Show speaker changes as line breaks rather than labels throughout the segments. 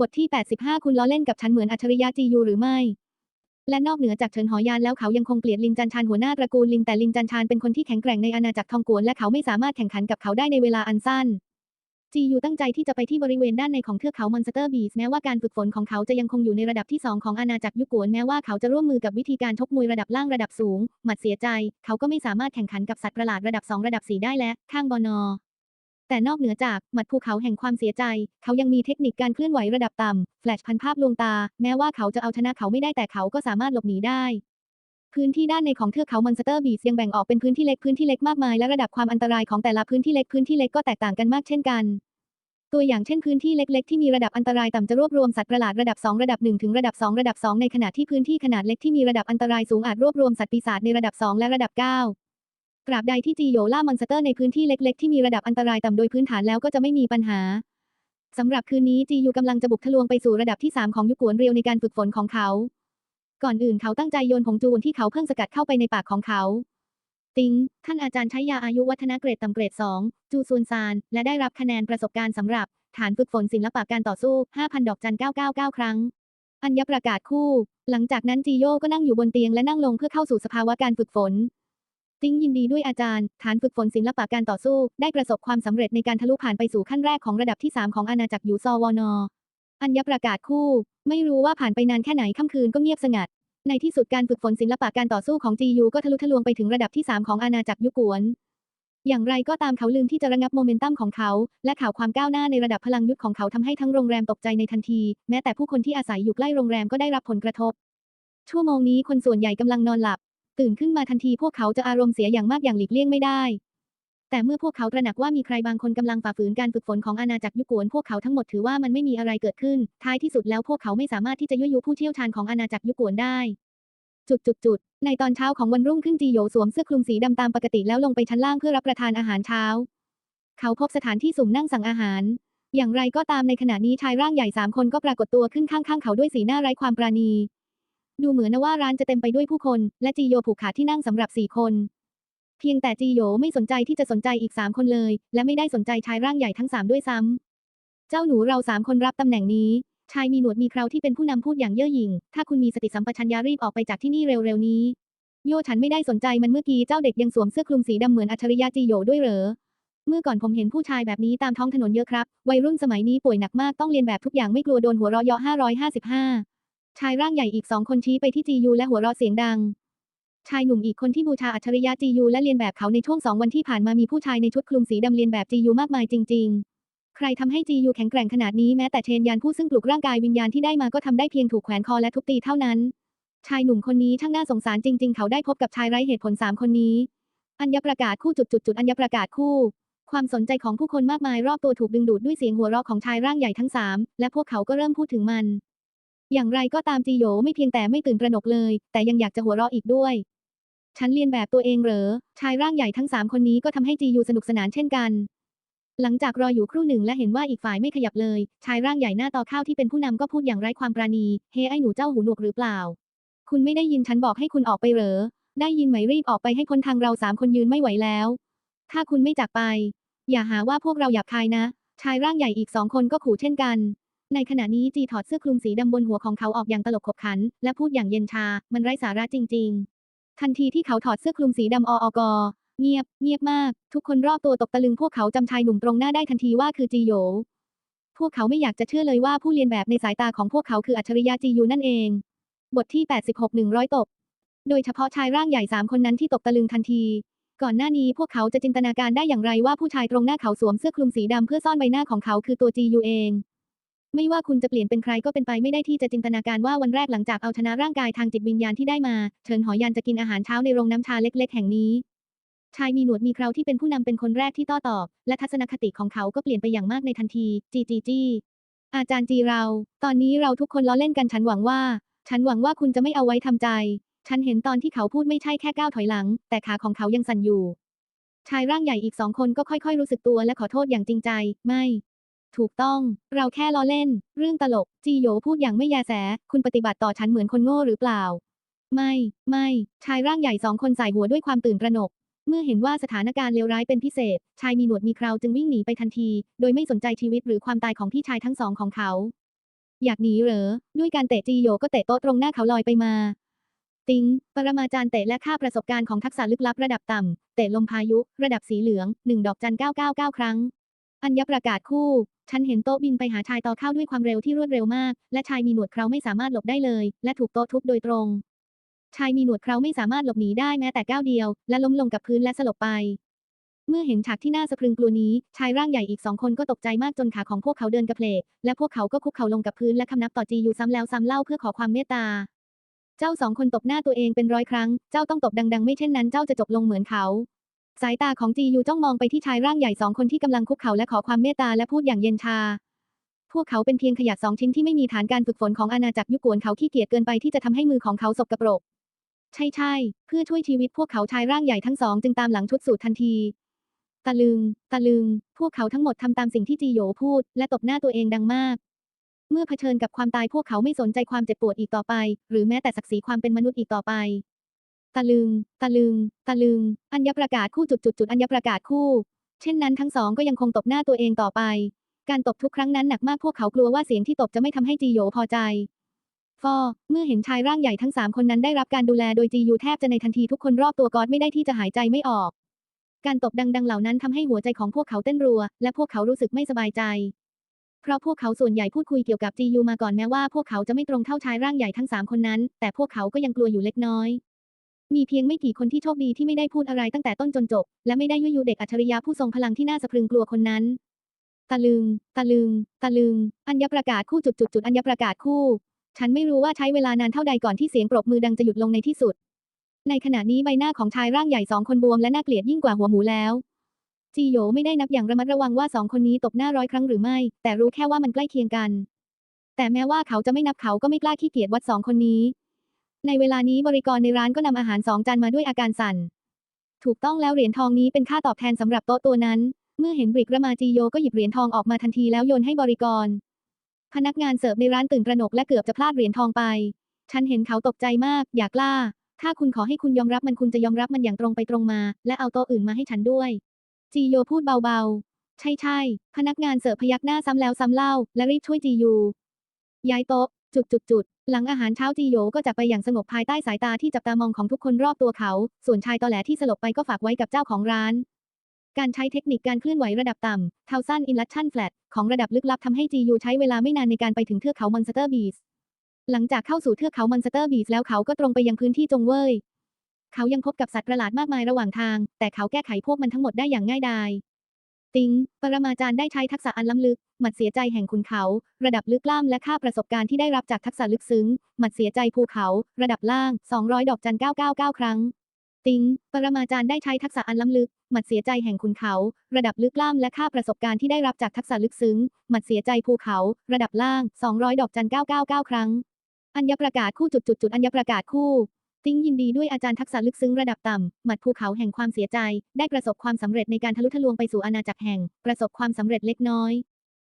บทที่ 85 คุณล้อเล่นกับฉันเหมือนอัจฉริยะจียูหรือไม่ และนอกเหนือจากเฉินหอยานแล้วเขายังคงเกลียดลินจันชานหัวหน้าตระกูลลินแต่ลินจันชานเป็นคนที่แข็งแกร่งในอาณาจักรทองกวนและเขาไม่สามารถแข่งขันกับเขาได้ในเวลาอันสั้น จียูตั้งใจที่จะไปที่บริเวณด้านในของเทือกเขามอนสเตอร์บีสแม้ว่าการฝึกฝนของเขาจะยังคงอยู่ในระดับที่ 2 ของอาณาจักรยุกวนแม้ว่าเขาจะร่วมมือกับวิธีการชกมวยระดับล่างระดับสูง หมัดเสียใจ เขาก็ไม่สามารถแข่งขันกับสัตว์ประหลาดระดับ 2 ระดับ 4 ได้และข้างบอนอ แต่นอกเหนือจากหมัดภูเขาแห่งความเสียใจ เขายังมีเทคนิคการเคลื่อนไหวระดับต่ำ แฟลชพันภาพลวงตา แม้ว่าเขาจะเอาชนะเขาไม่ได้แต่เขาก็สามารถหลบหนีได้ พื้นที่ด้านในของเทือกเขามอนสเตอร์บีสยังแบ่งออกเป็นพื้นที่เล็กพื้นที่เล็กมากมายและระดับความอันตรายของแต่ละพื้นที่เล็กพื้นที่เล็กก็แตกต่างกันมากเช่นกัน ตัวอย่างเช่นพื้นที่เล็ก ๆ ที่มีระดับอันตรายต่ำจะรวบรวมสัตว์ประหลาดระดับ 2 ระดับ 1 ถึงระดับ 2 ระดับ 2 ในขณะที่พื้นที่ขนาดเล็กที่มีระดับอันตรายสูงอาจรวบรวมสัตว์ปีศาจในระดับ 2 และระดับ 9 ตราบใดที่จีโยล่ามอนสเตอร์ในพื้นที่เล็ก ๆ ที่มีระดับอันตรายต่ำโดยพื้นฐานแล้วก็จะไม่มีปัญหาสำหรับคืนนี้จียูกำลังจะบุกทะลวงไปสู่ระดับที่ 3 ของยุคกวนเรียวในการฝึกฝนของเขา ก่อนอื่นเขาตั้งใจโยนผงจูนที่เขาเพิ่งสกัดเข้าไปในปากของเขา ติง ท่านอาจารย์ใช้ยาอายุวัฒนะเกรดต่ำเกรด 2 จูซูนซาน และได้รับคะแนนประสบการณ์สำหรับ ฐานฝึกฝนศิลปะการต่อสู้ 5,000 ดอกจัน 999 ครั้ง อัญญประกาศคู่ หลังจากนั้นจีโยก็นั่งอยู่บนเตียงและนั่งลงเพื่อเข้าสู่สภาวะการฝึกฝน ติงยินดีด้วยอาจารย์ ฐานฝึกฝนศิลปะการต่อสู้ ได้ประสบความสำเร็จในการทะลุผ่านไปสู่ขั้นแรกของระดับที่ 3 ของอาณาจักรยูซอวอนออัญญประกาศคู่ ไม่รู้ว่าผ่านไปนานแค่ไหนค่ำคืนก็เงียบสงัด ในที่สุดการฝึกฝนศิลปะการต่อสู้ของ GU ก็ทะลุทะลวงไปถึงระดับที่ 3 ของอาณาจักรยุกวน อย่างไรก็ตามเขาลืมที่จะระงับโมเมนตัมของเขา และข่าวความก้าวหน้าในระดับพลังยุทธของเขาทำให้ทั้งโรงแรมตกใจในทันที แม้แต่ผู้คนที่อาศัยอยู่ใกล้โรงแรมก็ได้รับผลกระทบ ชั่วโมงนี้คนส่วนใหญ่กำลังนอนหลับ ตื่นขึ้นมาทันทีพวกเขาจะอารมณ์เสียอย่างมากอย่างหลีกเลี่ยงไม่ได้ แต่เมื่อพวกเขาตระหนักว่ามีใครบางคนกำลังฝ่าฝืนการฝึกฝนของอาณาจักรยุกวนพวกเขาทั้งหมดถือว่ามันไม่มีอะไรเกิดขึ้น ท้ายที่สุดแล้วพวกเขาไม่สามารถที่จะยั่วยุผู้เชี่ยวชาญของอาณาจักรยุกวนได้จุดจุดจุดในตอนเช้าของวันรุ่งขึ้นจีโยสวมเสื้อคลุมสีดำตามปกติแล้วลงไปชั้นล่างเพื่อรับประทานอาหารเช้า เขาพบสถานที่สุ่มนั่งสั่งอาหาร อย่างไรก็ตามในขณะนี้ชายร่างใหญ่สามคนก็ปรากฏตัวขึ้นข้างๆ เขาด้วยสีหน้าไร้ความปราณี ดูเหมือนนะว่าร้านจะเต็มไปด้วยผู้คน และจีโยผูกขาที่นั่งสำหรับสี่คน เพียงแต่จีโยไม่สนใจที่จะสนใจอีกสามคนเลย และไม่ได้สนใจชายร่างใหญ่ทั้งสามด้วยซ้ำ เจ้าหนูเราสามคนรับตำแหน่งนี้ ชายมีหนวดมีเคราที่เป็นผู้นำพูดอย่างเย่อหยิ่ง ถ้าคุณมีสติสัมปชัญญะรีบออกไปจากที่นี่เร็วๆนี้ โยฉันไม่ได้สนใจมันเมื่อกี้เจ้าเด็กยังสวมเสื้อคลุมสีดำเหมือนอัจฉริยะจีโยด้วยเหรอ เมื่อก่อนผมเห็นผู้ชายแบบนี้ตามท้องถนนเยอะครับ วัยรุ่นสมัยนี้ป่วยหนักมากต้องเรียนแบบทุกอย่างไม่กลัวโดนหัวเราะเยาะ555 ชายร่างใหญ่อีกสองคนชี้ไปที่จียูและหัวเราะเสียงดัง ชายหนุ่มอีกคนที่บูชาอัจฉริยะจียูและเรียนแบบเขาในช่วงสองวันที่ผ่านมามีผู้ชายในชุดคลุมสีดำเรียนแบบจียูมากมายจริง ๆ ใครทำให้จียูแข็งแกร่งขนาดนี้แม้แต่เชนยานผู้ซึ่งปลุกร่างกายวิญญาณที่ได้มาก็ทำได้เพียงถูกแขวนคอและทุบตีเท่านั้น ชายหนุ่มคนนี้ช่างน่าสงสารจริง ๆ เขาได้พบกับชายไร้เหตุผลสามคนนี้ อัญญประกาศคู่จุดจุดจุดอัญญประกาศคู่ความสนใจของผู้คนมากมายรอบตัวถูกดึงดูดด้วยเสียงหัวเราะของชายร่างใหญ่ทั้งสามและพวกเขาก็เริ่มพูดถึงมัน อย่างไรก็ตามจีโยไม่เพียงแต่ไม่ตื่นตระหนกเลย แต่ยังอยากจะหัวเราะอีกด้วย ฉันเรียนแบบตัวเองเหรอ ชายร่างใหญ่ทั้งสามคนนี้ก็ทำให้จียูสนุกสนานเช่นกัน หลังจากรออยู่ครู่หนึ่งและเห็นว่าอีกฝ่ายไม่ขยับเลย ชายร่างใหญ่หน้าต่อข้าวที่เป็นผู้นำก็พูดอย่างไร้ความปราณี เฮ้ไอ้หนูเจ้าหูหนวกหรือเปล่า คุณไม่ได้ยินฉันบอกให้คุณออกไปเหรอ ได้ยินไหมรีบออกไปให้พ้นทางเราสามคนยืนไม่ไหวแล้ว ถ้าคุณไม่จากไป อย่าหาว่าพวกเราหยาบคายนะ ชายร่างใหญ่อีกสองคนก็ขู่เช่นกัน ในขณะนี้จีถอดเสื้อคลุมสีดำบนหัวของเขาออกอย่างตลกขบขัน และพูดอย่างเย็นชา มันไร้สาระจริง ๆ ทันทีที่เขาถอดเสื้อคลุมสีดำออกเงียบ เงียบมาก ทุกคนรอบตัวตกตะลึงพวกเขาจำชายหนุ่มตรงหน้าได้ทันทีว่าคือจีโย พวกเขาไม่อยากจะเชื่อเลยว่าผู้เรียนแบบในสายตาของพวกเขาคืออัจฉริยะจียูนั่นเอง บทที่ 86 100 ตก โดยเฉพาะชายร่างใหญ่สามคนนั้นที่ตกตะลึงทันที ก่อนหน้านี้พวกเขาจะจินตนาการได้อย่างไรว่าผู้ชายตรงหน้าเขาสวมเสื้อคลุมสีดำเพื่อซ่อนใบหน้าของเขาคือตัวจียูเอง ไม่ว่าคุณจะเปลี่ยนเป็นใครก็เป็นไปไม่ได้ที่จะจินตนาการว่าวันแรกหลังจากเอาชนะร่างกายทางจิตวิญญาณที่ได้มาเฉินหอยันจะกินอาหารเช้าในโรงน้ำชาเล็ก ๆ แห่งนี้ ชายมีหนวดมีเคราที่เป็นผู้นำเป็นคนแรกที่ต้อตอบ และทัศนคติของเขาก็เปลี่ยนไปอย่างมากในทันที จีจีจีอาจารย์จีเรา ตอนนี้เราทุกคนล้อเล่นกันฉันหวังว่า ฉันหวังว่าคุณจะไม่เอาไว้ทำใจ ฉันเห็นตอนที่เขาพูดไม่ใช่แค่ก้าวถอยหลัง แต่ขาของเขายังสั่นอยู่ ชายร่างใหญ่อีกสองคนก็ค่อยๆรู้สึกตัวและขอโทษอย่างจริงใจ ไม่ ถูกต้อง เราแค่ล้อเล่น เรื่องตลก จีโยพูดอย่างไม่แยแส คุณปฏิบัติต่อฉันเหมือนคนโง่หรือเปล่า ไม่ ไม่ ชายร่างใหญ่สองคนใส่หัวด้วยความตื่นตระหนก เมื่อเห็นว่าสถานการณ์เลวร้ายเป็นพิเศษ ชายมีหนวดมีเคราจึงวิ่งหนีไปทันที โดยไม่สนใจชีวิตหรือความตายของพี่ชายทั้งสองของเขา อยากหนีเหรอ ด้วยการเตะจีโยก็เตะโต๊ะตรงหน้าเขาลอยไปมาติง ปรมาจารย์เตะและค่าประสบการณ์ของทักษะลึกลับระดับต่ำ เตะลมพายุ ระดับสีเหลือง 1 ดอกจัน 999 ครั้ง อัญญประกาศคู่ ฉันเห็นโต๊ะบินไปหาชายต่อเข้าด้วยความเร็วที่รวดเร็วมาก และชายมีหนวดเคราไม่สามารถหลบได้เลย และถูกโต๊ะทุบโดยตรง ชายมีหนวดเคราไม่สามารถหลบหนีได้แม้แต่ก้าวเดียว และล้มลงกับพื้นและสลบไป เมื่อเห็นฉากที่น่าสะพรึงกลัวนี้ ชายร่างใหญ่อีกสองคนก็ตกใจมากจนขาของพวกเขาเดินกระเพลก และพวกเขาก็คุกเข่าลงกับพื้นและคำนับต่อจีอยู่ซ้ำแล้วซ้ำเล่าเพื่อขอความเมตตาเจ้าสองคนตบหน้าตัวเองเป็นร้อยครั้ง เจ้าต้องตบดัง ๆ ไม่เช่นนั้นเจ้าจะจบลงเหมือนเขา สายตาของจียูจ้องมองไปที่ชายร่างใหญ่สองคนที่กำลังคุกเข่าและขอความเมตตาและพูดอย่างเย็นชา พวกเขาเป็นเพียงขยะสองชิ้นที่ไม่มีฐานการฝึกฝนของอาณาจักรยุกวนเขาขี้เกียจเกินไปที่จะทำให้มือของเขาสกปรก ใช่ใช่ๆเพื่อช่วยชีวิตพวกเขาชายร่างใหญ่ทั้งสองจึงตามหลังชุดสูททันที ตะลึง ตะลึง พวกเขาทั้งหมดทำตามสิ่งที่จีโยพูด และตบหน้าตัวเองดังมากเมื่อเผชิญกับความตายพวกเขาไม่สนใจความเจ็บปวดอีกต่อไป หรือแม้แต่ศักดิ์ศรีความเป็นมนุษย์อีกต่อไป ตะลึง ตะลึง ตะลึง อัญญประกาศคู่จุดจุดจุดอัญญประกาศคู่ เช่นนั้นทั้งสองก็ยังคงตบหน้าตัวเองต่อไป การตบทุกครั้งนั้นหนักมากพวกเขากลัวว่าเสียงที่ตบจะไม่ทำให้จีโยพอใจ ฟอ เมื่อเห็นชายร่างใหญ่ทั้งสามคนนั้นได้รับการดูแลโดยจียูแทบจะในทันทีทุกคนรอบตัวกอดไม่ได้ที่จะหายใจไม่ออก การตบดัง ๆ เหล่านั้นทำให้หัวใจของพวกเขาเต้นรัว และพวกเขารู้สึกไม่สบายใจเพราะพวกเขาส่วนใหญ่พูดคุยเกี่ยวกับจียูมาก่อนแม้ว่าพวกเขาจะไม่ตรงเท่าชายร่างใหญ่ทั้งสามคนนั้น แต่พวกเขาก็ยังกลัวอยู่เล็กน้อย มีเพียงไม่กี่คนที่โชคดีที่ไม่ได้พูดอะไรตั้งแต่ต้นจนจบ และไม่ได้ยั่วยุเด็กอัจฉริยะผู้ทรงพลังที่น่าสะพรึงกลัวคนนั้น ตะลึง ตะลึง ตะลึง อัญญประกาศคู่จุดจุดจุดอัญญประกาศคู่ ฉันไม่รู้ว่าใช้เวลานานเท่าใดก่อนที่เสียงปรบมือดังจะหยุดลงในที่สุด ในขณะนี้ใบหน้าของชายร่างใหญ่สองคนบวมและน่าเกลียดยิ่งกว่าหัวหมูแล้ว จีโยไม่ได้นับอย่างระมัดระวังว่าสองคนนี้ตบหน้าร้อยครั้งหรือไม่ แต่รู้แค่ว่ามันใกล้เคียงกัน แต่แม้ว่าเขาจะไม่นับเขาก็ไม่กล้าขี้เกียจวัดสองคนนี้ ในเวลานี้บริกรในร้านก็นำอาหารสองจานมาด้วยอาการสั่น ถูกต้องแล้วเหรียญทองนี้เป็นค่าตอบแทนสำหรับโต๊ะตัวนั้น เมื่อเห็นบริกรมาจีโยก็หยิบเหรียญทองออกมาทันทีแล้วโยนให้บริกร พนักงานเสิร์ฟในร้านตื่นตระหนกและเกือบจะพลาดเหรียญทองไป ฉันเห็นเขาตกใจมาก อยากกล้าถ้าคุณขอให้คุณยอมรับมันคุณจะยอมรับมันอย่างตรงไปตรงมา และเอาโต๊ะอื่นมาให้ฉันด้วย จีโยพูดเบาๆ ใช่ใช่พนักงานเสิร์ฟพยักหน้าซ้ำแล้วซ้ำเล่า และรีบช่วยจียูย้ายโต๊ะจุดจุดจุด หลังอาหารเช้าจีโยก็จากไปอย่างสงบภายใต้สายตาที่จับตามองของทุกคนรอบตัวเขา ส่วนชายตอแหลที่สลบไปก็ฝากไว้กับเจ้าของร้าน การใช้เทคนิคการเคลื่อนไหวระดับต่ำเทาสั้นอินลัชชั่นแฟลตของระดับลึกลับทำให้จียูใช้เวลาไม่นานในการไปถึงเทือกเขามอนสเตอร์บีสหลังจากเข้าสู่เทือกเขามอนสเตอร์บีสแล้วเขาก็ตรงไปยังพื้นที่จงเว่ยเขายังพบกับสัตว์ประหลาดมากมายระหว่างทาง แต่เขาแก้ไขพวกมันทั้งหมดได้อย่างง่ายดาย ติงปรมาจารย์ได้ใช้ทักษะอันล้ำลึก หมัดเสียใจแห่งขุนเขา ระดับลึกล้ำและค่าประสบการณ์ที่ได้รับจากทักษะลึกซึ้ง หมัดเสียใจภูเขา ระดับล่าง 200 ดอกจัน 999 ครั้ง ติงปรมาจารย์ได้ใช้ทักษะอันล้ำลึก หมัดเสียใจแห่งขุนเขา ระดับลึกล้ำและค่าประสบการณ์ที่ได้รับจากทักษะลึกซึ้ง หมัดเสียใจภูเขา ระดับล่าง 200 ดอกจัน 999 ครั้ง อัญญประกาศคู่จุดจุดจุดอัญญประกาศคู่ ติ้งยินดีด้วยอาจารย์ทักษะลึกซึ้งระดับต่ำ หมัดภูเขาแห่งความเสียใจ ได้ประสบความสำเร็จในการทะลุทะลวงไปสู่อาณาจักรแห่ง ประสบความสำเร็จเล็กน้อย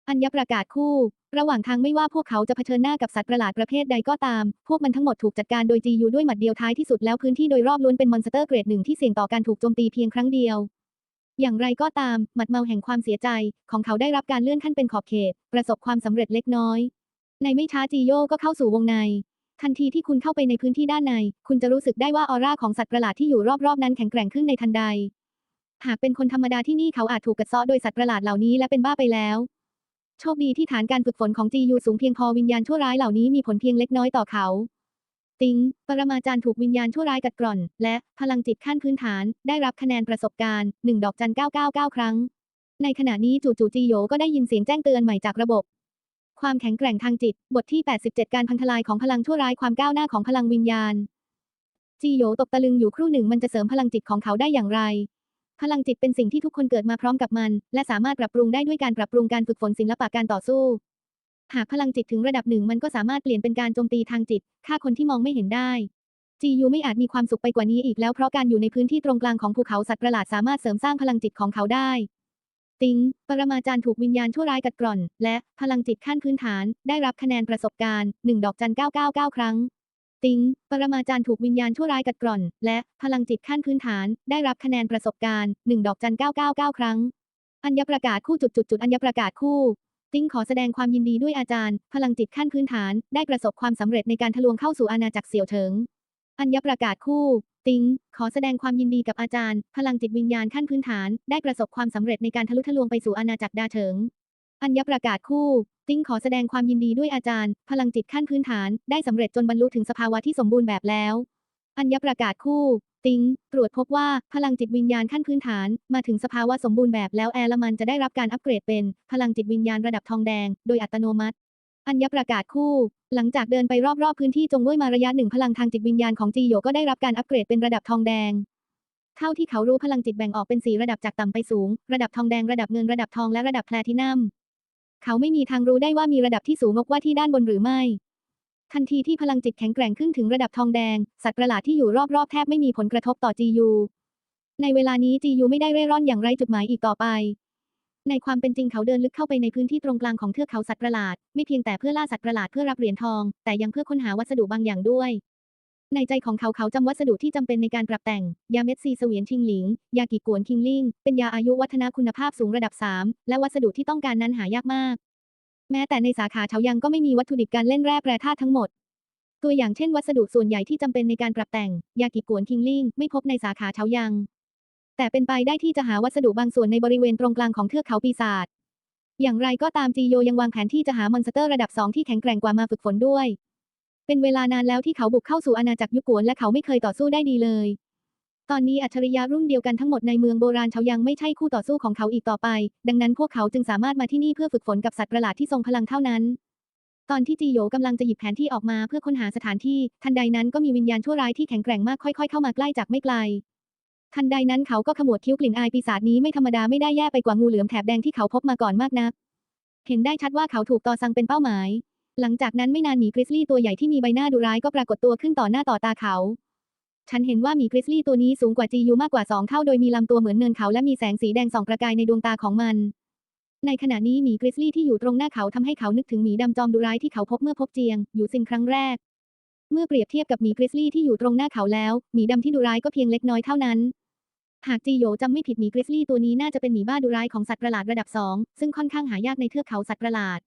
อัญญประกาศคู่ ระหว่างทางไม่ว่าพวกเขาจะเผชิญหน้ากับสัตว์ประหลาดประเภทใดก็ตาม พวกมันทั้งหมดถูกจัดการโดยจียูด้วยหมัดเดียวท้ายที่สุดแล้วพื้นที่โดยรอบล้วนเป็นมอนสเตอร์เกรดหนึ่งที่เสี่ยงต่อการถูกโจมตีเพียงครั้งเดียวอย่างไรก็ตาม หมัดเมาแห่งความเสียใจ ของเขาได้รับการเลื่อนขั้นเป็นขอบเขต ประสบความสำเร็จเล็กน้อย ในไม่ช้าจีโยก็เข้าสู่วงใน ทันทีที่คุณเข้าไปในพื้นที่ด้านใน คุณจะรู้สึกได้ว่าออร่าของสัตว์ประหลาดที่อยู่รอบๆนั้นแข็งแกร่งขึ้นในทันใด หากเป็นคนธรรมดาที่นี่เขาอาจถูกกัดเซาะโดยสัตว์ประหลาดเหล่านี้และเป็นบ้าไปแล้ว โชคดีที่ฐานการฝึกฝนของจียูสูงเพียงพอวิญญาณชั่วร้ายเหล่านี้มีผลเพียงเล็กน้อยต่อเขา ติง ปรมาจารย์ถูกวิญญาณชั่วร้ายกัดกร่อน และพลังจิตขั้นพื้นฐาน ได้รับคะแนนประสบการณ์1ดอกจัน999 ครั้ง ในขณะนี้จู่ๆจีโยก็ได้ยินเสียงแจ้งเตือนใหม่จากระบบ ความแข็งแกร่งทางจิต บทที่ 87 การพังทลายของพลังชั่วร้ายความก้าวหน้าของพลังวิญญาณ จีโยตกตะลึงอยู่ครู่หนึ่งมันจะเสริมพลังจิตของเขาได้อย่างไร พลังจิตเป็นสิ่งที่ทุกคนเกิดมาพร้อมกับมัน และสามารถปรับปรุงได้ด้วยการปรับปรุงการฝึกฝนศิลปะการต่อสู้ หากพลังจิตถึงระดับหนึ่งมันก็สามารถเปลี่ยนเป็นการโจมตีทางจิตฆ่าคนที่มองไม่เห็นได้จียูไม่อาจมีความสุขไปกว่านี้อีกแล้วเพราะการอยู่ในพื้นที่ตรงกลางของภูเขาสัตว์ประหลาดสามารถเสริมสร้างพลังจิตของเขาได้ ติงปรมาจารย์ถูกวิญญาณชั่วร้ายกัดกร่อน และพลังจิตขั้นพื้นฐาน ได้รับคะแนนประสบการณ์1ดอกจัน999 ครั้ง ติงปรมาจารย์ถูกวิญญาณชั่วร้ายกัดกร่อน และพลังจิตขั้นพื้นฐาน ได้รับคะแนนประสบการณ์1ดอกจัน999 ครั้ง อัญญประกาศคู่จุดจุดจุดอัญญประกาศคู่ติ้งขอแสดงความยินดีด้วยอาจารย์ พลังจิตขั้นพื้นฐาน ได้ประสบความสำเร็จในการทะลวงเข้าสู่อาณาจักรเสี่ยวเฉิง อัญญประกาศคู่ ติ้งขอแสดงความยินดีกับอาจารย์ พลังจิตวิญญาณขั้นพื้นฐาน ได้ประสบความสำเร็จในการทะลุทะลวงไปสู่อาณาจักรดาเฉิง อัญญประกาศคู่ ติ้งขอแสดงความยินดีด้วยอาจารย์ พลังจิตขั้นพื้นฐาน ได้สำเร็จจนบรรลุถึงสภาวะที่สมบูรณ์แบบแล้ว อัญญประกาศคู่ ติ้งตรวจพบว่าพลังจิตวิญญาณขั้นพื้นฐาน มาถึงสภาวะสมบูรณ์แบบแล้วแอร์ลมันจะได้รับการอัปเกรดเป็น พลังจิตวิญญาณระดับทองแดง โดยอัตโนมัติ อัญญประกาศคู่ หลังจากเดินไปรอบๆพื้นที่จงเว่ยมาระยะหนึ่งพลังทางจิตวิญญาณของจีโยก็ได้รับการอัปเกรดเป็นระดับทองแดง เท่าที่เขารู้พลังจิตแบ่งออกเป็นสีระดับจากต่ำไปสูง ระดับทองแดงระดับเงินระดับทองและระดับแพลทินัม เขาไม่มีทางรู้ได้ว่ามีระดับที่สูงกว่าที่ด้านบนหรือไม่ ทันทีที่พลังจิตแข็งแกร่งขึ้นถึงระดับทองแดง สัตว์ประหลาดที่อยู่รอบๆแทบไม่มีผลกระทบต่อจียูในเวลานี้จียูไม่ได้เร่ร่อนอย่างไร้จุดหมายอีกต่อไป ในความเป็นจริงเขาเดินลึกเข้าไปในพื้นที่ตรงกลางของเทือกเขาสัตว์ประหลาด ไม่เพียงแต่เพื่อล่าสัตว์ประหลาดเพื่อรับเหรียญทอง แต่ยังเพื่อค้นหาวัสดุบางอย่างด้วย ในใจของเขาเขาจำวัสดุที่จำเป็นในการปรับแต่ง ยาเม็ดซีเสวียนชิงหลิง ยากิกวนคิงลิง เป็นยาอายุวัฒนะคุณภาพสูงระดับ 3 และวัสดุที่ต้องการนั้นหายากมาก แม้แต่ในสาขาเฉายังก็ไม่มีวัตถุดิบการเล่นแร่แปรธาตุทั้งหมด ตัวอย่างเช่น วัสดุส่วนใหญ่ที่จำเป็นในการปรับแต่ง ยากิกวนคิงลิงไม่พบในสาขาเฉายัง แต่เป็นไปได้ที่จะหาวัสดุบางส่วนในบริเวณตรงกลางของเทือกเขาปีศาจ อย่างไรก็ตามจีโยยังวางแผนที่จะหามอนสเตอร์ระดับ2ที่แข็งแกร่งกว่ามาฝึกฝนด้วย เป็นเวลานานแล้วที่เขาบุกเข้าสู่อาณาจักรยุกวนและเขาไม่เคยต่อสู้ได้ดีเลย ตอนนี้อัจฉริยะรุ่นเดียวกันทั้งหมดในเมืองโบราณเขายังไม่ใช่คู่ต่อสู้ของเขาอีกต่อไป ดังนั้นพวกเขาจึงสามารถมาที่นี่เพื่อฝึกฝนกับสัตว์ประหลาดที่ทรงพลังเท่านั้นตอนที่จีโยกำลังจะหยิบแผนที่ออกมาเพื่อค้นหาสถานที่ ทันใดนั้นก็มีวิญญาณชั่วร้ายที่แข็งแกร่งมากค่อยๆเข้ามาใกล้จากไม่ไกล ทันใดนั้นเขาก็ขมวดคิ้วกลิ่นอายปีศาจนี้ไม่ธรรมดาไม่ได้แย่ไปกว่างูเหลือมแถบแดงที่เขาพบมาก่อนมากนัก เห็นได้ชัดว่าเขาถูกตอซังเป็นเป้าหมาย หลังจากนั้นไม่นานหมีกริซลี่ตัวใหญ่ที่มีใบหน้าดุร้ายก็ปรากฏตัวขึ้นต่อหน้าต่อตาเขา ฉันเห็นว่าหมีกริซลี่ตัวนี้สูงกว่าจียูมากกว่าสองเท่าโดยมีลำตัวเหมือนเนินเขาและมีแสงสีแดงส่องประกายในดวงตาของมัน ในขณะนี้หมีกริซลี่ที่อยู่ตรงหน้าเขาทำให้เขานึกถึงหมีดำจอมดุร้ายที่เขาพบเมื่อพบเจียง อยู่ซินครั้งแรก เมื่อเปรียบเทียบกับหมีกริซลี่ที่อยู่ตรงหน้าเขาแล้วหมีดำที่ดุร้ายก็เพียงเล็กน้อยเท่านั้น หากจีโยจำไม่ผิดหมีกริซลี่ตัวนี้น่าจะเป็นหมีบ้าดุร้ายของสัตว์ประหลาดระดับสองซึ่งค่อนข้างหายากในเทือกเขาสัตว์ประหลาด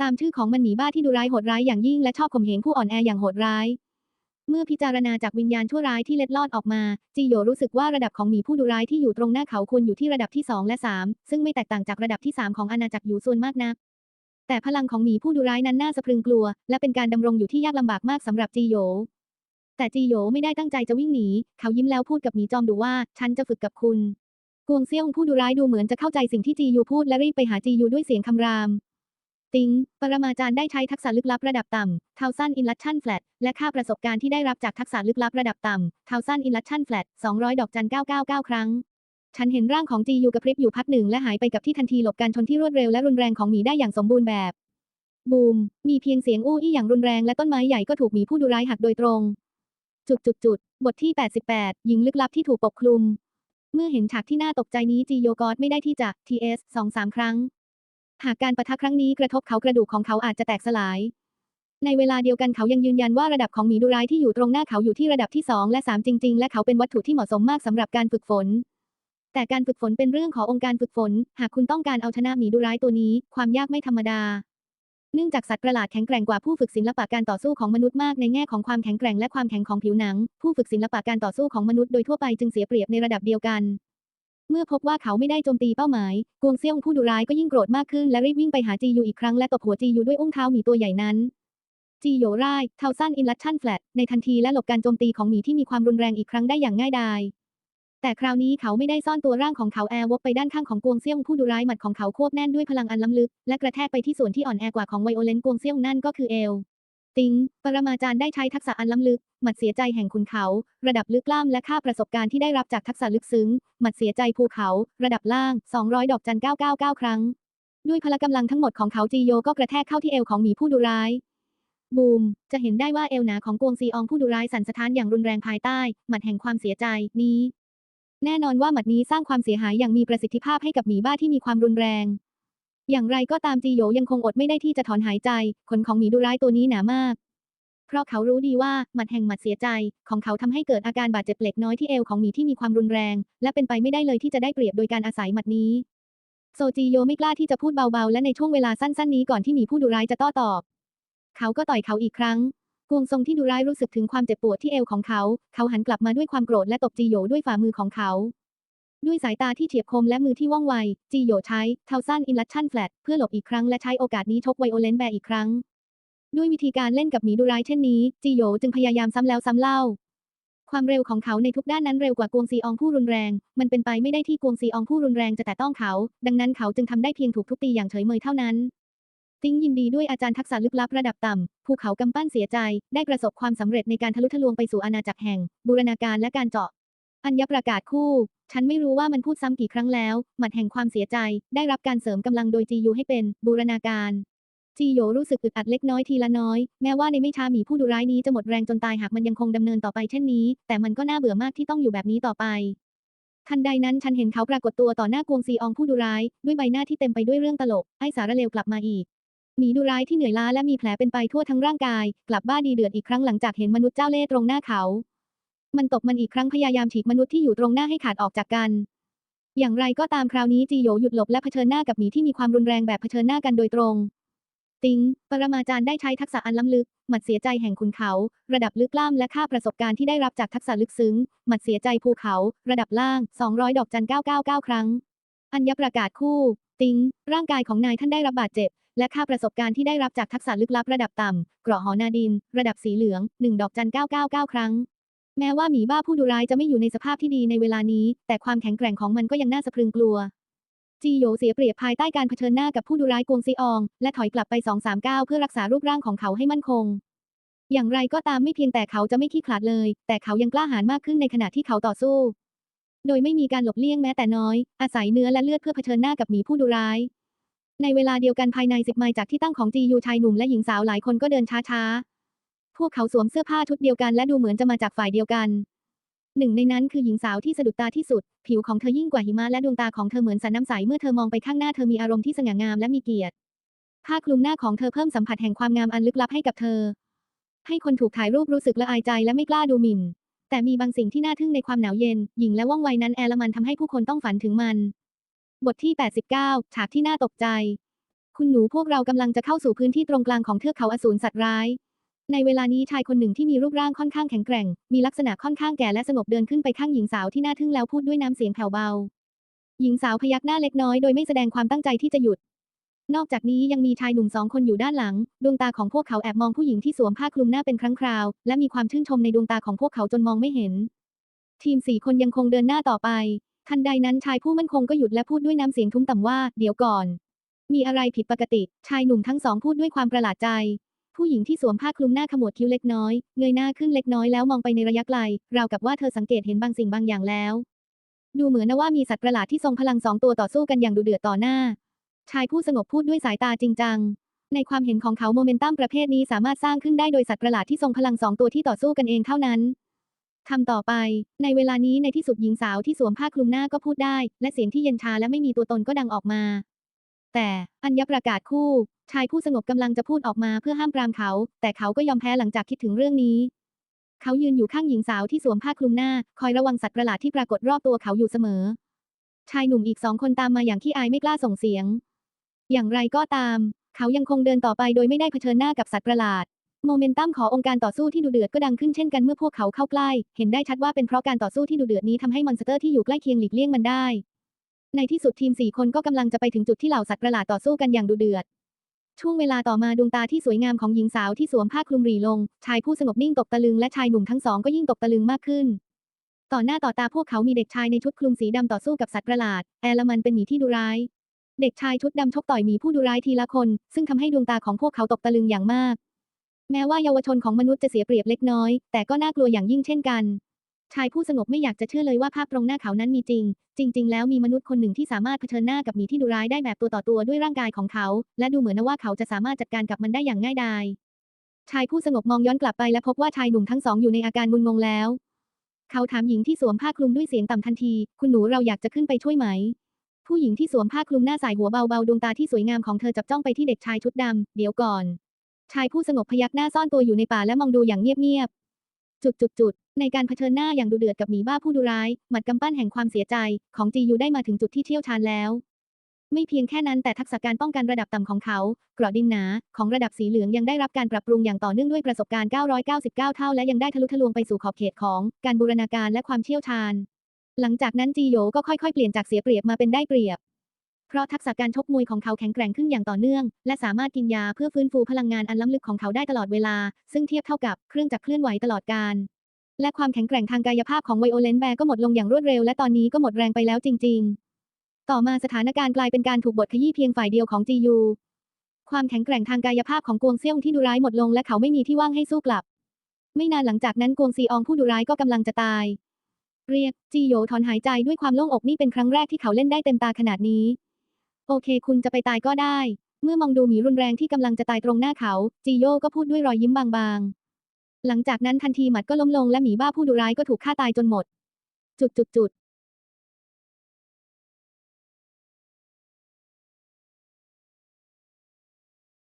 ตามชื่อของมันหมีบ้าที่ดุร้ายโหดร้ายอย่างยิ่งและชอบข่มเหงผู้อ่อนแออย่างโหดร้าย เมื่อพิจารณาจากวิญญาณชั่วร้ายที่เล็ดลอดออกมาจีโยรู้สึกว่าระดับของหมีผู้ดุร้ายที่อยู่ตรงหน้าเขาควรอยู่ที่ระดับที่2และ3ซึ่งไม่แตกต่างจากระดับที่3ของอาณาจักรอยู่ส่วนมากนักแต่พลังของหมีผู้ดุร้ายนั้นน่าสะพรึงกลัว และเป็นการดำรงอยู่ที่ยากลำบากมากสำหรับจีโย แต่จีโยไม่ได้ตั้งใจจะวิ่งหนี เขายิ้มแล้วพูดกับหมีจอมดุว่า ฉันจะฝึกกับคุณ กวงเซี่ยงผู้ดุร้ายดูเหมือนจะเข้าใจสิ่งที่จียูพูดและรีบไปหาจียูด้วยเสียงคำราม ติง ปรมาจารย์ได้ใช้ทักษะลึกลับระดับต่ำทาวซันอินลัชชั่นแฟลตและค่าประสบการณ์ที่ได้รับจากทักษะลึกลับระดับต่ำทาวซันอินลัชชั่นแฟลต200 ดอกจัน999 ครั้งฉันเห็นร่างของจียูกระพริบอยู่พักหนึ่งและหายไปกับที่ทันทีหลบการชนที่รวดเร็วและรุนแรงของหมีได้อย่างสมบูรณ์แบบ บูม มีเพียงเสียงอู้อี้อย่างรุนแรงและต้นไม้ใหญ่ก็ถูกหมีผู้ดุร้ายหักโดยตรง จุดจุดจุดบทที่ 88 หญิงลึกลับที่ถูกปกคลุม เมื่อเห็นฉากที่น่าตกใจนี้จีโยกอดไม่ได้ที่จะ TS สองสามครั้ง หากการปะทะครั้งนี้กระทบเขากระดูกของเขาอาจจะแตกสลาย ในเวลาเดียวกันเขายังยืนยันว่าระดับของหมีดุร้ายที่อยู่ตรงหน้าเขาอยู่ที่ระดับที่ 2 และ 3 จริง ๆ และเขาเป็นวัตถุที่เหมาะสมมากสำหรับการฝึกฝน แต่การฝึกฝนเป็นเรื่องขององค์การฝึกฝน หากคุณต้องการเอาชนะหมีดุร้ายตัวนี้ ความยากไม่ธรรมดา เนื่องจากสัตว์ประหลาดแข็งแกร่งกว่าผู้ฝึกศิลปะการต่อสู้ของมนุษย์มากในแง่ของความแข็งแกร่งและความแข็งของผิวหนัง ผู้ฝึกศิลปะการต่อสู้ของมนุษย์โดยทั่วไปจึงเสียเปรียบในระดับเดียวกัน เมื่อพบว่าเขาไม่ได้โจมตีเป้าหมาย กวงเซี่ยงผู้ดุร้ายก็ยิ่งโกรธมากขึ้นและรีบวิ่งไปหาจียูอีกครั้งและตบหัวจียูด้วยอุ้งเท้าหมีตัวใหญ่นั้นจีโยร่ายเทาสันอินลัชชั่นแฟลตในทันทีและหลบการโจมตีของหมีที่มีความรุนแรงอีกครั้งได้อย่างง่ายดาย แต่คราวนี้เขาไม่ได้ซ่อนตัวร่างของเขาแอร์วกไปด้านข้างของกวงเซี่ยงผู้ดุร้ายหมัดของเขาควบแน่นด้วยพลังอันล้ำลึก และกระแทกไปที่ส่วนที่อ่อนแอกว่าของไวโอเลนกวงเซี่ยงนั่นก็คือเอว ติง ปรมาจารย์ได้ใช้ทักษะอันล้ำลึก หมัดเสียใจแห่งขุนเขา ระดับลึกล่ามและค่าประสบการณ์ที่ได้รับจากทักษะลึกซึ้ง หมัดเสียใจภูเขา ระดับล่าง 200 ดอกจัน999 ครั้ง ด้วยพละกำลังทั้งหมดของเขาจีโยก็กระแทกเข้าที่เอวของหมีผู้ดุร้ายบูม จะเห็นได้ว่าเอวหนาของกวงซีอองผู้ดุร้ายสั่นสะท้านอย่างรุนแรงภายใต้ หมัดแห่งความเสียใจนี้ แน่นอนว่าหมัดนี้สร้างความเสียหายอย่างมีประสิทธิภาพให้กับหมีบ้าที่มีความรุนแรง อย่างไรก็ตามจีโยยังคงอดไม่ได้ที่จะถอนหายใจขนของหมีดุร้ายตัวนี้หนามาก เพราะเขารู้ดีว่าหมัดแห่งหมัดเสียใจ ของเขาทำให้เกิดอาการบาดเจ็บเล็กน้อยที่เอวของหมีที่มีความรุนแรง และเป็นไปไม่ได้เลยที่จะได้เปรียบโดยการอาศัยหมัดนี้ โซจีโยไม่กล้าที่จะพูดเบาๆ และในช่วงเวลาสั้นๆ นี้ก่อนที่หมีผู้ดุร้ายจะต้ตอบ เขาก็ต่อยเขาอีกครั้ง กวงซงที่ดุร้ายรู้สึกถึงความเจ็บปวดที่เอวของเขา เขาหันกลับมาด้วยความโกรธและตบจีโยด้วยฝ่ามือของเขา ด้วยสายตาที่เฉียบคมและมือที่ว่องไว จีโยใช้เทาสั้นอินลัชชั่นแฟลตเพื่อหลบอีกครั้งและใช้โอกาสนี้ชกไวโอเลนแบร์อีกครั้ง ด้วยวิธีการเล่นกับหมีดุร้ายเช่นนี้ จีโยจึงพยายามซ้ำแล้วซ้ำเล่า ความเร็วของเขาในทุกด้านนั้นเร็วกว่ากวงซีอองผู้รุนแรง มันเป็นไปไม่ได้ที่กวงซีอองผู้รุนแรงจะแตะต้องเขา ดังนั้นเขาจึงทำได้เพียงถูกทุบตีอย่างเฉยเมยเท่านั้น ติ้งยินดีด้วยอาจารย์ทักษะลึกลับระดับต่ำ ภูเขากำปั้นเสียใจ ได้ประสบความสำเร็จในการทะลุทะลวงไปสู่อาณาจักรแห่ง บูรณาการและการเจาะ อัญญประกาศคู่ ฉันไม่รู้ว่ามันพูดซ้ำกี่ครั้งแล้ว หมัดแห่งความเสียใจ ได้รับการเสริมกำลังโดยจียูให้เป็น บูรณาการจีโยรู้สึกอึดอัดเล็กน้อยทีละน้อย แม้ว่าในไม่ช้าหมีผู้ดุร้ายนี้จะหมดแรงจนตายหากมันยังคงดำเนินต่อไปเช่นนี้ แต่มันก็น่าเบื่อมากที่ต้องอยู่แบบนี้ต่อไปทันใดนั้นฉันเห็นเขาปรากฏตัวต่อหน้ากวงซีอองผู้ดุร้าย ด้วยใบหน้าที่เต็มไปด้วยเรื่องตลก ไอ้สารเลวกลับมาอีก หมีดุร้ายที่เหนื่อยล้าและมีแผลเป็นไปทั่วทั้งร่างกาย กลับบ้าดีเดือดอีกครั้งหลังจากเห็นมนุษย์เจ้าเล่ห์ตรงหน้าเขา มันตบมันอีกครั้งพยายามฉีกมนุษย์ที่อยู่ตรงหน้าให้ขาดออกจากกัน อย่างไรก็ตามคราวนี้จีโยหยุดหลบและเผชิญหน้ากับหมีที่มีความรุนแรงแบบเผชิญหน้ากันโดยตรง ติง ปรมาจารย์ได้ใช้ทักษะอันล้ำลึก หมัดเสียใจแห่งขุนเขา ระดับลึกล้ามและค่าประสบการณ์ที่ได้รับจากทักษะลึกซึ้ง หมัดเสียใจภูเขา ระดับล่าง 200 ดอกจัน999 ครั้ง อัญญประกาศคู่ ติง ร่างกายของนายท่านได้รับบาดเจ็บ และค่าประสบการณ์ที่ได้รับจากทักษะลึกลับระดับต่ำเกราะหอนาดิน ระดับสีเหลือง 1 ดอกจัน 999 ครั้ง แม้ว่าหมีบ้าผู้ดุร้ายจะไม่อยู่ในสภาพที่ดีในเวลานี้ แต่ความแข็งแกร่งของมันก็ยังน่าสะพรึงกลัว จีโยเสียเปรียบภายใต้การเผชิญหน้ากับผู้ดุร้ายกวงซีออง และถอยกลับไป 2-3ก้าวเพื่อรักษารูปร่างของเขาให้มั่นคง อย่างไรก็ตามไม่เพียงแต่เขาจะไม่ขี้ขลาดเลย แต่เขายังกล้าหาญมากขึ้นในขณะที่เขาต่อสู้ โดยไม่มีการหลบเลี่ยงแม้แต่น้อย อาศัยเนื้อและเลือดเพื่อเผชิญหน้ากับหมีผู้ดุร้าย ในเวลาเดียวกันภายในสิบไมล์จากที่ตั้งของจียูชายหนุ่มและหญิงสาวหลายคนก็เดินช้าๆ พวกเขาสวมเสื้อผ้าชุดเดียวกันและดูเหมือนจะมาจากฝ่ายเดียวกัน หนึ่งในนั้นคือหญิงสาวที่สะดุดตาที่สุด ผิวของเธอยิ่งกว่าหิมะและดวงตาของเธอเหมือนสันน้ำใสเมื่อเธอมองไปข้างหน้าเธอมีอารมณ์ที่สง่างามและมีเกียรติ ผ้าคลุมหน้าของเธอเพิ่มสัมผัสแห่งความงามอันลึกลับให้กับเธอ ให้คนถูกถ่ายรูปรู้สึกละอายใจและไม่กล้าดูหมิ่น แต่มีบางสิ่งที่น่าทึ่งในความหนาวเย็น หญิงและว่องไวนั้นแอลมันทำให้ผู้คนต้องฝันถึงมัน บทที่ 89 ฉากที่น่าตกใจ คุณหนูพวกเรากำลังจะเข้าสู่พื้นที่ตรงกลางของเทือกเขาอสูรสัตว์ร้าย ในเวลานี้ชายคนหนึ่งที่มีรูปร่างค่อนข้างแข็งแกร่ง มีลักษณะค่อนข้างแก่และสงบเดินขึ้นไปข้างหญิงสาวที่น่าทึ่งแล้วพูดด้วยน้ำเสียงแผ่วเบา หญิงสาวพยักหน้าเล็กน้อยโดยไม่แสดงความตั้งใจที่จะหยุด นอกจากนี้ยังมีชายหนุ่มสองคนอยู่ด้านหลัง ดวงตาของพวกเขาแอบมองผู้หญิงที่สวมผ้าคลุมหน้าเป็นครั้งคราว และมีความชื่นชมในดวงตาของพวกเขาจนมองไม่เห็น ทีมสี่คนยังคงเดินหน้าต่อไป ทันใดนั้นชายผู้มั่นคงก็หยุดและพูดด้วยน้ำเสียงทุ้มต่ำว่า เดี๋ยวก่อน มีอะไรผิดปกติ ชายหนุ่มทั้งสองพูดด้วยความประหลาดใจ ผู้หญิงที่สวมผ้าคลุมหน้าขมวดคิ้วเล็กน้อย เงยหน้าขึ้นเล็กน้อยแล้วมองไปในระยะไกล ราวกับว่าเธอสังเกตเห็นบางสิ่งบางอย่างแล้ว ดูเหมือนนะว่ามีสัตว์ประหลาดที่ทรงพลังสองตัวต่อสู้กันอย่างดุเดือดต่อหน้า ชายผู้สงบพูดด้วยสายตาจริงจังในความเห็นของเขาโมเมนตัมประเภทนี้สามารถสร้างขึ้นได้โดยสัตว์ประหลาดที่ทรงพลังสองตัวที่ต่อสู้กันเองเท่านั้น ทำต่อไป ในเวลานี้ในที่สุดหญิงสาวที่สวมผ้าคลุมหน้าก็พูดได้ และเสียงที่เย็นชาและไม่มีตัวตนก็ดังออกมา แต่อัญญประกาศคู่ ชายผู้สงบกำลังจะพูดออกมาเพื่อห้ามปรามเขา แต่เขาก็ยอมแพ้หลังจากคิดถึงเรื่องนี้ เขายืนอยู่ข้างหญิงสาวที่สวมผ้าคลุมหน้า คอยระวังสัตว์ประหลาดที่ปรากฏรอบตัวเขาอยู่เสมอ ชายหนุ่มอีกสองคนตามมาอย่างขี้อายไม่กล้าส่งเสียง อย่างไรก็ตาม เขายังคงเดินต่อไปโดยไม่ได้เผชิญหน้ากับสัตว์ประหลาด โมเมนตัมขององค์การต่อสู้ที่ดุเดือดก็ดังขึ้นเช่นกันเมื่อพวกเขาเข้าใกล้ เห็นได้ชัดว่าเป็นเพราะการต่อสู้ที่ดุเดือดนี้ทำให้มอนสเตอร์ที่อยู่ใกล้เคียงหลีกเลี่ยงมันได้ ในที่สุดทีมสี่คนก็กำลังจะไปถึงจุดที่เหล่าสัตว์ประหลาดต่อสู้กันอย่างดุเดือด ช่วงเวลาต่อมาดวงตาที่สวยงามของหญิงสาวที่สวมผ้าคลุมรีลง ชายผู้สงบนิ่งตกตะลึงและชายหนุ่มทั้งสองก็ยิ่งตกตะลึงมากขึ้น ต่อหน้าต่อตาพวกเขามีเด็กชายในชุดคลุมสีดำต่อสู้กับสัตว์ประหลาด แอลมันเป็นหมีที่ดุร้าย เด็กชายชุดดำชกต่อยหมีผู้ดุร้ายทีละคน ซึ่งทำให้ดวงตาของพวกเขาตกตะลึงอย่างมาก แม้ว่าเยาวชนของมนุษย์จะเสียเปรียบเล็กน้อย แต่ก็น่ากลัวอย่างยิ่งเช่นกัน ชายผู้สงบไม่อยากจะเชื่อเลยว่าภาพตรงหน้าเขานั้นมีจริง จริง ๆ แล้วมีมนุษย์คนหนึ่งที่สามารถเผชิญหน้ากับหมีที่ดุร้ายได้แบบตัวต่อตัวด้วยร่างกายของเขา และดูเหมือนว่าเขาจะสามารถจัดการกับมันได้อย่างง่ายดาย ชายผู้สงบมองย้อนกลับไปและพบว่าชายหนุ่มทั้งสองอยู่ในอาการมึนงงแล้ว เขาถามหญิงที่สวมผ้าคลุมด้วยเสียงต่ำทันที คุณหนูเราอยากจะขึ้นไปช่วยไหมผู้หญิงที่สวมผ้าคลุมหน้าสายหัวเบาๆดวงตาที่สวยงามของเธอจับจ้องไปที่เด็กชายชุดดำ เดี๋ยวก่อน ชายผู้สงบพยักหน้าซ่อนตัวอยู่ในป่าและมองดูอย่างเงียบๆ จุดจุดจุดในการเผชิญหน้าอย่างดุเดือดกับหมีบ้าผู้ดุร้าย หมัดกำปั้นแห่งความเสียใจ ของจียูได้มาถึงจุดที่เชี่ยวชาญแล้ว ไม่เพียงแค่นั้นแต่ทักษะการป้องกันระดับต่ำของเขาเกราะดินหนา ของระดับสีเหลืองยังได้รับการปรับปรุงอย่างต่อเนื่องด้วยประสบการณ์ 999 เท่า และยังได้ทะลุทะลวงไปสู่ขอบเขตของการบูรณาการและความเชี่ยวชาญ หลังจากนั้นจีโยก็ค่อยๆ เปลี่ยนจากเสียเปรียบมาเป็นได้เปรียบ เพราะทักษะการชกมวยของเขาแข็งแกร่งขึ้นอย่างต่อเนื่อง และสามารถกินยาเพื่อฟื้นฟูพลังงานอันล้ำลึกของเขาได้ตลอดเวลา ซึ่งเทียบเท่ากับเครื่องจักรเคลื่อนไหวตลอดการและความแข็งแกร่งทางกายภาพของไวโอเลนแบร์ก็หมดลงอย่างรวดเร็วและตอนนี้ก็หมดแรงไปแล้วจริง ๆ ต่อมาสถานการณ์กลายเป็นการถูกบทขยี้เพียงฝ่ายเดียวของจียูความแข็งแกร่งทางกายภาพของกวงเซี่ยงที่ดุร้ายหมดลงและเขาไม่มีที่ว่างให้สู้กลับ ไม่นานหลังจากนั้นกวงซีอองผู้ดุร้ายก็กำลังจะตาย เรียกจีโยถอนหายใจด้วยความโล่งอกนี่เป็นครั้งแรกที่เขาเล่นได้เต็มตาขนาดนี้ โอเค คุณจะไปตายก็ได้ เมื่อมองดูหมีรุนแรงที่กำลังจะตายตรงหน้าเขาจีโยก็พูดด้วยรอยยิ้มบางๆ หลังจากนั้นทันทีหมัดก็ล้มลงและหมีบ้าผู้ดุร้ายก็ถูกฆ่าตายจนหมด จุดจุดจุด